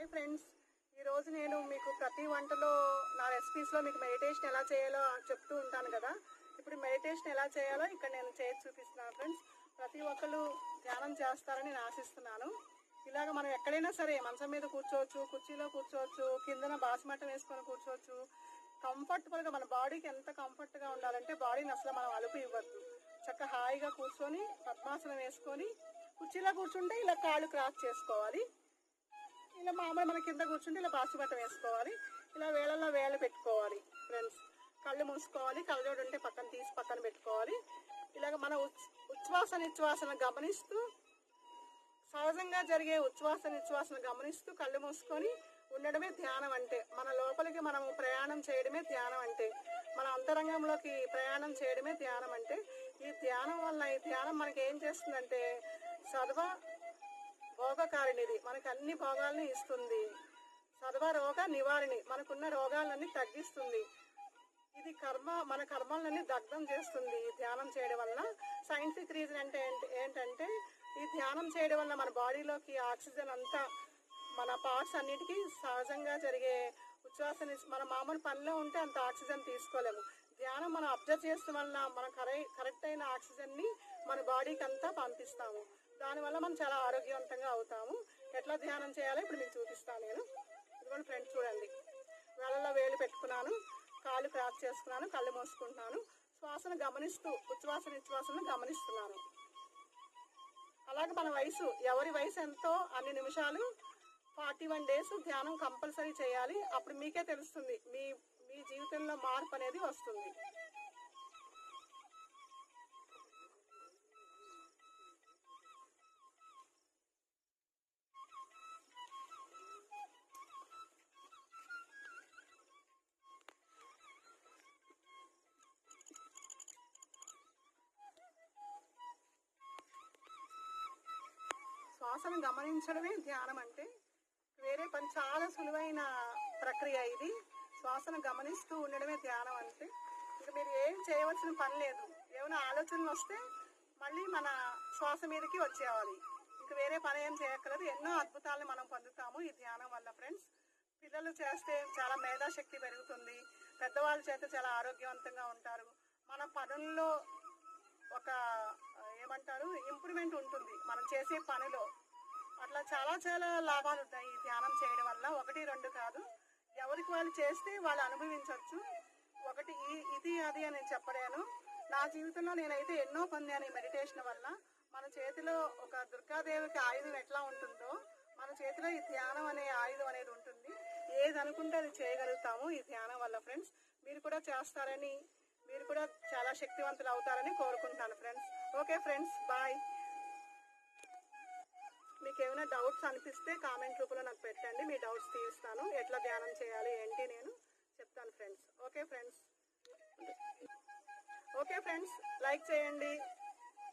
Hi friends. ఈరోజు నేను మీకు ప్రతి వంటలో నా రెసిపీస్లో మీకు మెడిటేషన్ ఎలా చేయాలో చెప్తూ ఉంటాను కదా. ఇప్పుడు మెడిటేషన్ ఎలా చేయాలో ఇక్కడ నేను చేసి చూపిస్తున్నాను ఫ్రెండ్స్. ప్రతి ఒక్కరు ధ్యానం చేస్తారని నేను ఆశిస్తున్నాను. ఇలాగ మనం ఎక్కడైనా సరే మంచం మీద కూర్చోవచ్చు కుర్చీలో కూర్చోవచ్చు కిందన బాసిమట్టం వేసుకొని కూర్చోవచ్చు. కంఫర్టబుల్గా మన బాడీకి ఎంత కంఫర్ట్గా ఉండాలంటే బాడీని అసలు మనం అలుపు ఇవ్వద్దు. చక్కగా హాయిగా కూర్చొని పద్మాసనం వేసుకొని కుర్చీలో కూర్చుంటే ఇలా కాళ్ళు క్రాస్ చేసుకోవాలి. ఇలా మామూలు మన కింద కూర్చుంటే ఇలా బాసిమట్టం వేసుకోవాలి. ఇలా వేళల్లో వేళ పెట్టుకోవాలి ఫ్రెండ్స్ కళ్ళు మూసుకోవాలి కళ్ళజోడు ఉంటే పక్కన తీసి పక్కన పెట్టుకోవాలి. ఇలాగ మన ఉచ్ ఉచ్ఛ్వాస నిశ్వాసను గమనిస్తూ సహజంగా జరిగే ఉచ్ఛ్వాస నిశ్వాసను గమనిస్తూ కళ్ళు మూసుకొని ఉండడమే ధ్యానం అంటే. మన లోపలికి మనం ప్రయాణం చేయడమే ధ్యానం అంటే. మన అంతరంగంలోకి ప్రయాణం చేయడమే ధ్యానం అంటే. ఈ ధ్యానం వల్ల ఈ ధ్యానం మనకి ఏం చేస్తుందంటే సర్వ భోగకారిణిది మనకు అన్ని భోగాలను ఇస్తుంది. సర్వరోగ నివారిణి. మనకున్న రోగాలన్నీ తగ్గిస్తుంది. ఇది కర్మ మన కర్మలన్నీ దగ్ధం చేస్తుంది ఈ ధ్యానం చేయడం వలన. సైంటిఫిక్ రీజన్ అంటే ఏంటి- ఏంటంటే ఈ ధ్యానం చేయడం వల్ల మన బాడీలోకి ఆక్సిజన్ అంతా మన పార్ట్స్ అన్నిటికీ సహజంగా జరిగే ఉచ్ఛ్వాస మన మామూలు పనిలో ఉంటే అంత ఆక్సిజన్ తీసుకోలేము. ధ్యానం మనం అబ్జర్వ్ చేసిన వల్ల మనం కరె కరెక్ట్ అయిన ఆక్సిజన్ని మన బాడీకి అంతా పంపిస్తాము. దానివల్ల మనం చాలా ఆరోగ్యవంతంగా అవుతాము. ఎట్లా ధ్యానం చేయాలో ఇప్పుడు మీకు చూపిస్తాను నేను. ఇదిగోండి ఫ్రెండ్స్ చూడండి. వేళల్లో వేలు పెట్టుకున్నాను. కాళ్ళు క్రాస్ చేసుకున్నాను కళ్ళు మూసుకుంటున్నాను. శ్వాసను గమనిస్తూ ఉచ్ఛ్వాస నిశ్వాసను గమనిస్తున్నాను. అలాగే మన వయసు ఎవరి వయసు ఎంతో అన్ని నిమిషాలు ఫార్టీ వన్ డేస్ ధ్యానం కంపల్సరీ చేయాలి. అప్పుడు మీకే తెలుస్తుంది. మీ మీ జీవితంలో మార్పు అనేది వస్తుంది. శ్వాసను గమనించడమే ధ్యానం అంటే. వేరే పని చాలా సులువైన ప్రక్రియ ఇది. శ్వాసను గమనిస్తూ ఉండడమే ధ్యానం అంటే. ఇంకా మీరు ఏం చేయవలసిన పని లేదు. ఏమైనా ఆలోచనలు వస్తే మళ్ళీ మన శ్వాస మీదకి వచ్చేయాలి. ఇంకా వేరే పని ఏం చేయక్కర్లేదు. ఎన్నో అద్భుతాలను మనం పొందుతాము ఈ ధ్యానం వల్ల ఫ్రెండ్స్. పిల్లలు చేస్తే చాలా మేధాశక్తి పెరుగుతుంది. పెద్దవాళ్ళు చేస్తే చాలా ఆరోగ్యవంతంగా ఉంటారు. మన పనుల్లో ఒక ఏమంటారు ఇంప్రూవ్మెంట్ ఉంటుంది. మనం చేసే పనిలో అట్లా చాలా చాలా లాభాలు ఉంటాయి ఈ ధ్యానం చేయడం వల్ల. ఒకటి రెండు కాదు. ఎవరికి వాళ్ళు చేస్తే వాళ్ళు అనుభవించవచ్చు ఒకటి ఇది అది అని చెప్పలేను. నా జీవితంలో నేనైతే ఎన్నో పొందాను ఈ మెడిటేషన్ వల్ల. మన చేతిలో ఒక దుర్గాదేవికి ఆయుధం ఎట్లా ఉంటుందో మన చేతిలో ఈ ధ్యానం అనే ఆయుధం అనేది ఉంటుంది. ఏది అనుకుంటే అది చేయగలుగుతాము ఈ ధ్యానం వల్ల ఫ్రెండ్స్. మీరు కూడా చేస్తారని మీరు కూడా చాలా శక్తివంతులు అవుతారని కోరుకుంటాను ఫ్రెండ్స్. Okay friends. బాయ్. మీకు ఏమైనా డౌట్స్ అనిపిస్తే కామెంట్ రూపంలో నాకు పెట్టండి. మీ డౌట్స్ తీరుస్తాను. ఎట్లా ధ్యానం చేయాలి? ఏంటి నేను? చెప్తాను friends okay friends okay friends like చేయండి.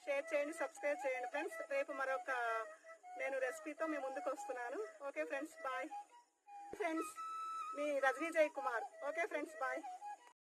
షేర్ చేయండి. సబ్స్క్రైబ్ చేయండి ఫ్రెండ్స్ రేపు మరొక నేను రెసిపీతో మీ ముందుకు వస్తున్నాను. ఓకే ఫ్రెండ్స్ బాయ్ ఫ్రెండ్స్ మీ Rajani Jay Kumar okay friends bye